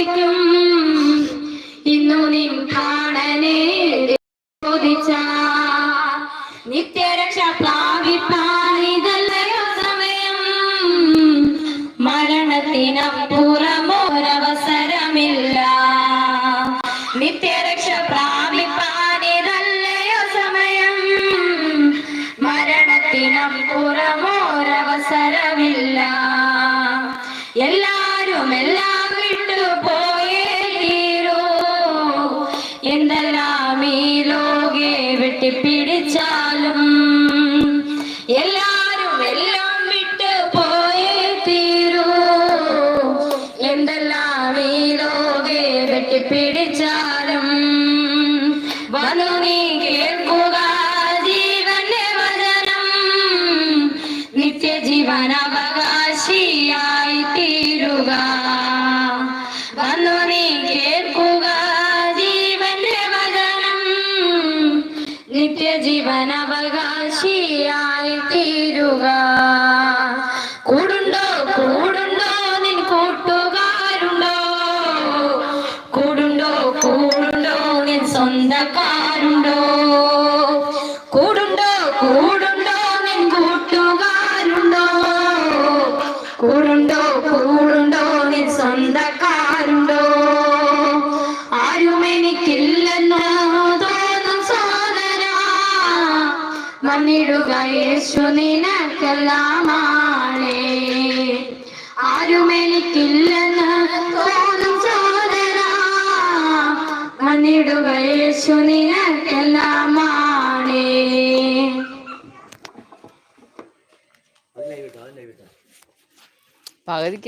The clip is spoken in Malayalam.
ചോദിക്കും. ഇന്നു നിൻ കാണനെ ചോദിച്ച. നിത്യരക്ഷ പ്രാപിപ്പാനിതല്ലയോ സമയം. മരണത്തിനപ്പുറമൊരവസരമില്ല. നിത്യരക്ഷ പ്രാപിപ്പാനിതല്ലയോ സമയം. മരണത്തിനപ്പുറമൊരവസരമില്ല. എല്ലാരും എല്ലാം വിട്ടു പോയേ തീരൂ എന്തെല്ലാം ഈ ലോകെ വെട്ടിപ്പിടിച്ചാലും എല്ലാരും എല്ലാം വിട്ട് പോയേ തീരൂ. എന്തെല്ലാം ഈ ലോകെ വെട്ടിപ്പിടിച്ചാലും വന്നു നീ കേൾക്കുക ജീവന്റെ വചനം. നിത്യജീവൻ അവകാശിയായി തീരുക. കേൾക്കുക ജീവന്റെ കൂടുണ്ടോ കൂടുണ്ടോ നിൻ കൂട്ടുകാരുണ്ടോ? കൂടുണ്ടോ കൂടുണ്ടോ നിൻ കൂടുണ്ടോ കൂടുണ്ടോ നിൻ കൂട്ടുകാരുണ്ടോ? കൂടുണ്ടോ മണ്ണിടുക യേശു നിനക്കെല്ലാമാണേ. ആരും എനിക്കില്ലെന്ന് തോന്നും സോദര. മണ്ണിടുക യേശു നിനക്കെല്ലാമാണേ. പകുതിക്ക്